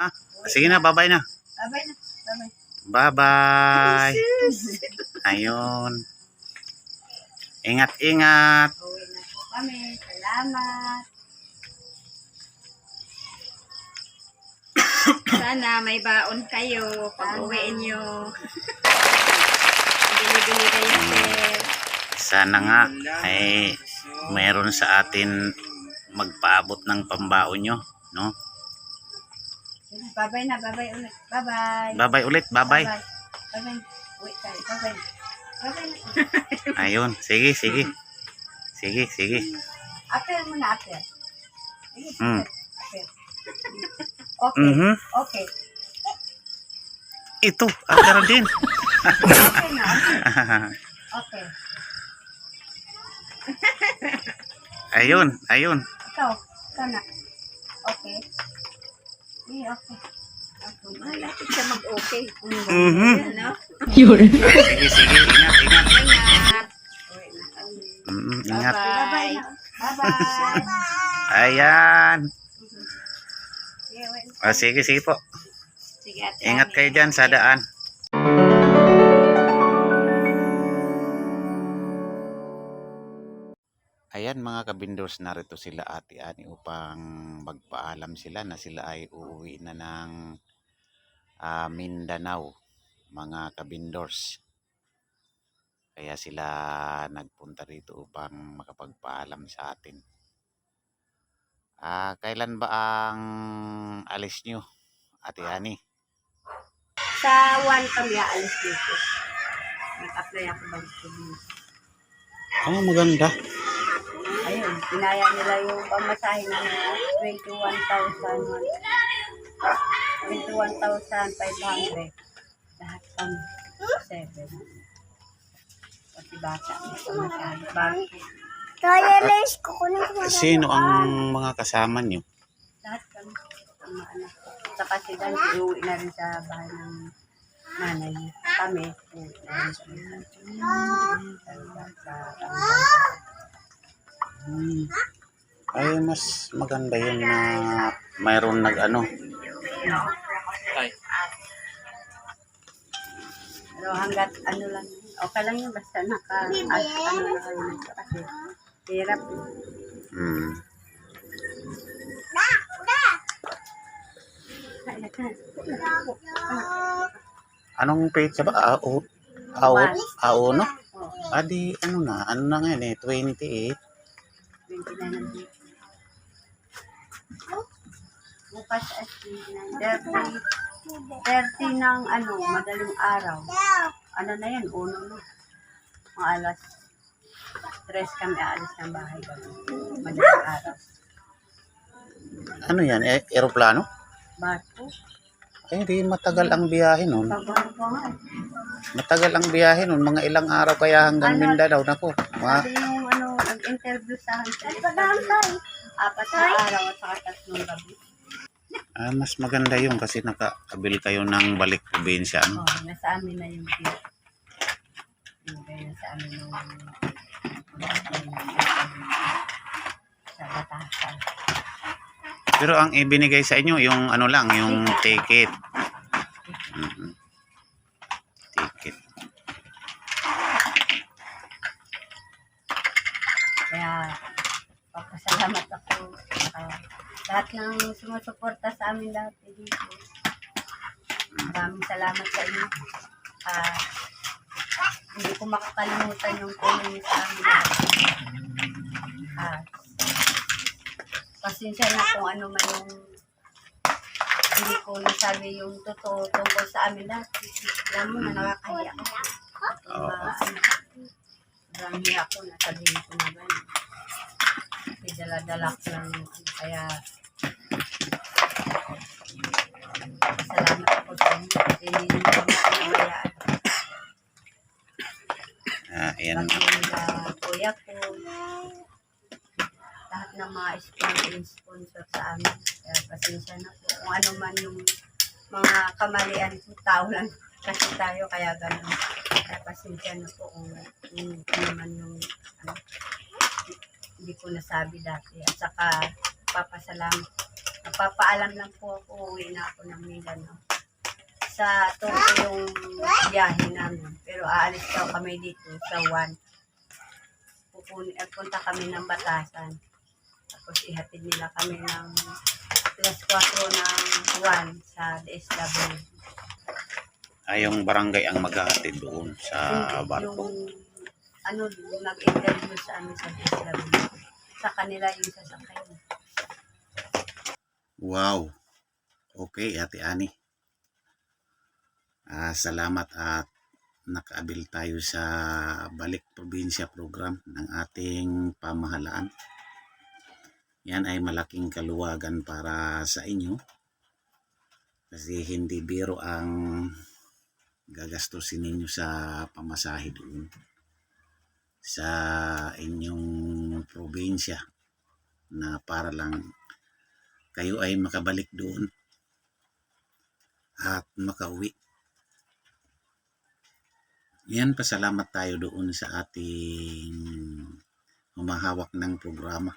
Ah, sige na, bye-bye na. Bye-bye na. Bye-bye. Bye-bye. Ayun. Ingat-ingat. Uwi na po kami. Salamat. Sana may baon kayo pag uwiin nyo. Bili-bili kayo, sir. Sana nga ay mayroon sa atin magpaabot ng pambaon nyo, no? Bye-bye na. Bye-bye ulit. Bye-bye. Bye-bye ulit, bye-bye. Bye-bye. Uwi tayo. Bye-bye. Bye-bye na. Ayun, sige, sige. Sige, sige. Apel mo na, apel. Sige, Mm. apel. Okay. Mhm. Okay. Ito, agad din. Okay na. Okay. ayun, ayun. Ikaw. Ikaw na. Okay. Eh, okay. Okay. Malapit siya mag-okay. Mhm. Ano? Sige, sige, ingat, ingat. Ingat. Mm, ingat. Bye-bye. Bye-bye. Ayan. Sige, uwi na. O, sige, sige po. Sige, ate. Ingat kayo dyan sa daan. Ayan mga kabindors, narito sila ate Ani upang magpaalam sila na sila ay uuwi na ng ah, Mindanao, mga kabindors. Kaya sila nagpunta rito upang makapagpaalam sa atin. Ah, kailan ba ang alis nyo, ate Ani? Sa one kami aalis dito. Nag-apply ako ba dito? Oh, maganda. Ayun, pinaya nila yung pamasahe na 21,000. 21,500. Lahat kami. Seven. Pati bata. may pamasahe. Bakit? Sino ang mga kasama nyo? Lahat kami. Mga anak ko. Saka si Dan, uuwi na rin sa bahay ng nanay. Kami, uuwi na rin sa bahay. Sa Hmm. Ay, mas maganda yun na mayroon nag ano. Pero hanggat ano lang, okay lang yun, basta naka, as, ano na kayo nito kasi hirap. Hmm. Anong page ba? Ah, o, ah, o, ah, uno? Oh, Adi, ano na? Ano na ngayon eh? 28. 29 na dito. Bukas as 29, 30, 30 ng ano, madaling araw. Ano na yan, uno na. Mga alas 3 kami aalis ng bahay. Madaling araw. Ano yan? Eh, aeroplano? Bato, Ay, hindi matagal ang biyahe nun. eh. Matagal ang biyahe nun. Mga ilang araw kaya hanggang Ano? Mindanao. Nako, mga ano, nag-interview sa akin. Apat na araw at saka tatlong gabi. ah, mas maganda yun kasi nakakabil kayo ng balik probinsya. Ano? Oh, nasa amin na yung kit. Yung kaya nasa amin yung sa batasan. Pero ang ibinigay sa inyo, yung ano lang, yung ticket. Mhm. Ticket. Kaya papasalamat ako sa lahat ng sumusuporta sa amin lahat dito. Maraming salamat sa inyo. Ah, hindi ko makakalimutan yung tulong niyo sa amin. Ah, pasensya na kung ano man yung hindi ko nasabi yung totoo tungkol sa amin lahat. Alam mo na nakakahiya. Oo. Uh, hiya ako na sabihin ko na gano'n. Dala-dala ko ano. Kaya salamat ako sa inyo. Kasi hindi nyo. Ah, ayan. Nila kuya ko. Lahat ng mga sponsor, sa amin. Kaya pasensya na po. Kung ano man yung mga kamalian ko, tao lang kasi tayo. Kaya gano'n. Kaya pasensya na po kung, kung ano man yung ano, hindi ko nasabi dati. At saka papasalamat Papaalam lang po ako, uwi na ako ng Mindanao. Sa Togo yung biyahe namin. Pero aalis daw kami dito sa 1. Pupun at punta kami ng Batasan. Tapos ihatid nila kami ng plus 4 ng 1 sa DSW. Ay, yung barangay ang maghahatid doon sa barko. Yung, ano, nag-interview sa amin sa DSW. Sa kanila yung sasakyan. Wow. Okay, Ate Ani. Ah, salamat at nakaabil tayo sa Balik Probinsya program ng ating pamahalaan. Yan ay malaking kaluwagan para sa inyo kasi hindi biro ang gagastusin ninyo sa pamasahe doon sa inyong probinsya na para lang kayo ay makabalik doon at makauwi. Yan, pasalamat tayo doon sa ating humahawak ng programa.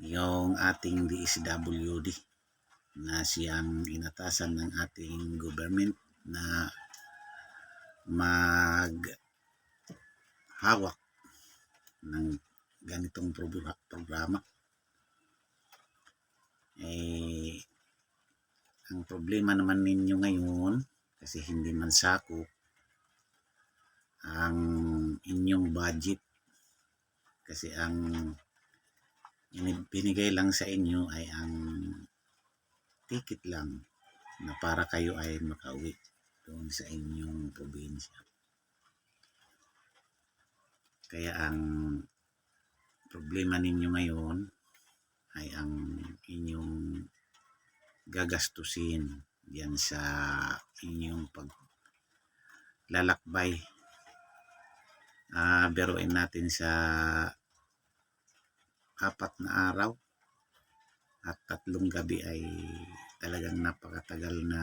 Yung ating DSWD na siyang inatasan ng ating government na mag hawak ng ganitong pro- programa eh, ang problema naman ninyo ngayon, kasi hindi man sakop, ang inyong budget. Kasi ang ini- binigay lang sa inyo ay ang ticket lang na para kayo ay makauwi doon sa inyong probinsya. Kaya ang problema ninyo ngayon ay ang inyong gagastusin yan sa inyong paglalakbay. Ah, beruin natin sa apat na araw at tatlong gabi ay talagang napakatagal na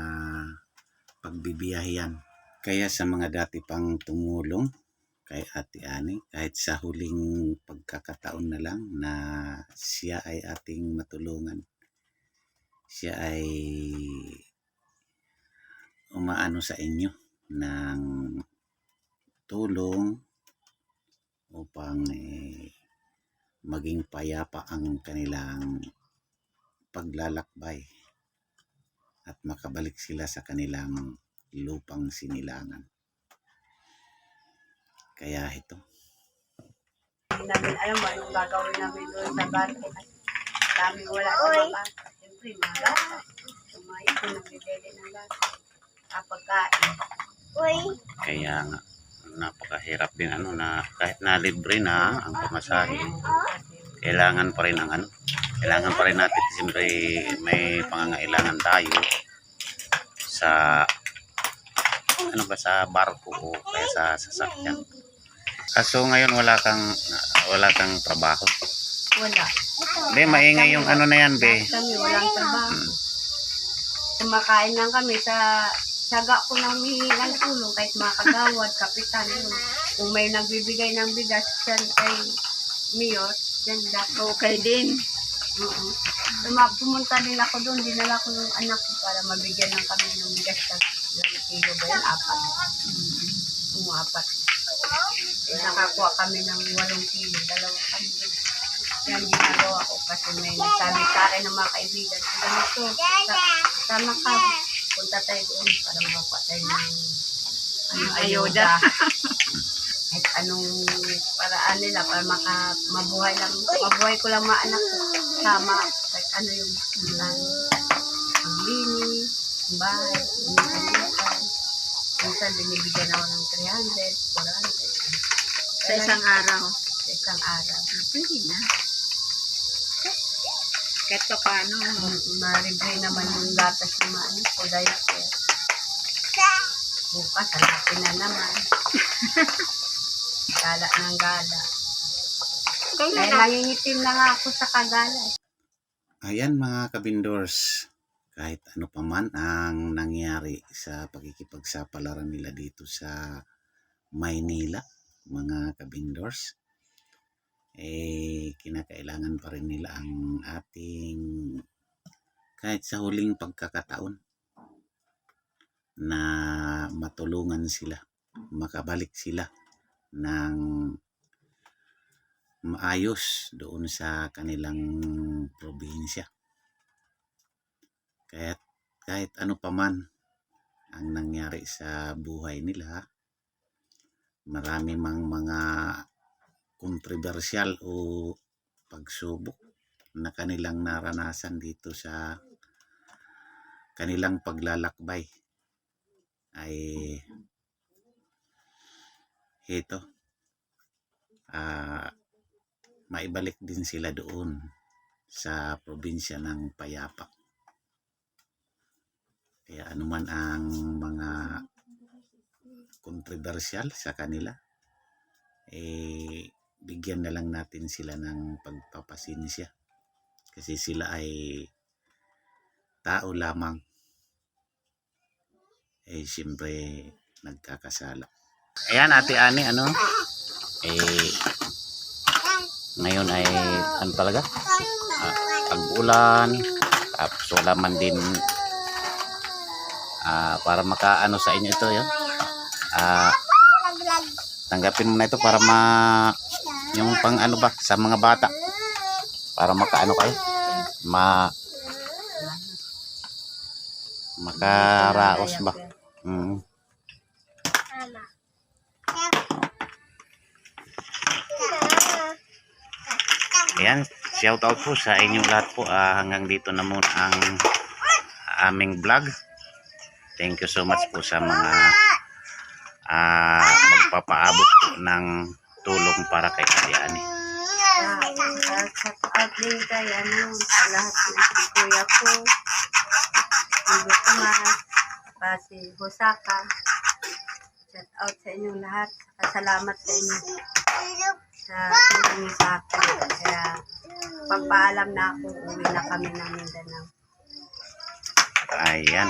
pagbibiyahe yan. Kaya sa mga dati pang tumulong kay Ate Ani, kahit sa huling pagkakataon na lang na siya ay ating matulungan. Siya ay umaano sa inyo ng tulong upang eh, maging payapa ang kanilang paglalakbay at makabalik sila sa kanilang lupang sinilangan. Kaya ito, Hindi namin alam ba anong gagawin namin doon sa barko. Dami wala sa bata. Siyempre, mga bata. Tumayo ko nagbibili ng bata. Kapagkain. kaya nga napakahirap din ano na kahit na libre na ang pamasahe, kailangan pa rin ang ano, kailangan pa rin natin siyempre may pangangailangan tayo sa ano ba sa barko o kaya sa sasakyan. Kaso ngayon wala kang wala kang trabaho. Wala. Be, maingay yung ano na yan, be. Kami walang trabaho. Mm. Kumakain lang kami sa saga ko nang hihingi ng tulong kahit mga kagawad, kapitan, yun. Kung may nagbibigay ng bigas dyan kay Mayor, dyan lang. Okay din. Oo. Tuma, pumunta din ako doon, dinala ko yung anak ko para mabigyan ng kami ng bigas sa ilang kilo ba yun? Apat. Mm. Umapat. Nakakuha kami ng walong kilo, dalawa kami. Yan ginagawa ko kasi may nagsabi sa akin ng mga kaibigan. Ganito, sa- sama ka. Punta tayo doon para makakuha tayo ng ano, Ayuda. ayuda. Kahit anong paraan nila para maka, mabuhay lang, mabuhay ko lang mga anak ko. Sama, kahit ano yung lang, paglinis, ang bahay, minsan Minsan binibigyan ako ng 300, 400. Sa isang araw. Sa isang araw. Ah, Pwede na. Kahit pa paano. Maribre naman yung gatas ng mga ano ko dahil sir. Bukas, hanapin na naman. gala ng gala. Kaya na? nangingitim na nga ako sa kagala. Ayan mga kabindors, kahit ano pa man ang nangyari sa pakikipagsapalaran nila dito sa Maynila, mga kabindors, eh kinakailangan pa rin nila ang ating kahit sa huling pagkakataon na matulungan sila, makabalik sila ng maayos doon sa kanilang probinsya. Kahit, kahit ano pa man ang nangyari sa buhay nila, marami mang mga kontrobersyal o pagsubok na kanilang naranasan dito sa kanilang paglalakbay ay ito ah maibalik din sila doon sa probinsya ng Payapa. Kaya anuman ang mga kontrobersyal sa kanila, eh, bigyan na lang natin sila ng pagpapasinsya. Kasi sila ay tao lamang. Eh, siyempre, nagkakasala. Ayan, Ate Ani, ano? Eh, ngayon ay, ano talaga? Ah, pag-ulan, tapos wala man din ah, para makaano sa inyo ito, yun. Ah, tanggapin mo na ito para ma yung pang ano ba sa mga bata para makaano kayo ma makaraos ba mm. Ayan, shout out po sa inyong lahat po. Ah, hanggang dito na muna ang aming vlog. Thank you so much po sa mga ah, magpapaabot po ng tulong para kay Ariani. Shout out din kay ano, sa lahat ng kuya ko. Si Tomas, pa si Hosaka. Shout out sa inyong lahat. Salamat sa inyo sa tulong sa akin. Kaya pagpaalam na ako, uwi na kami ng Mindanao. Ayan.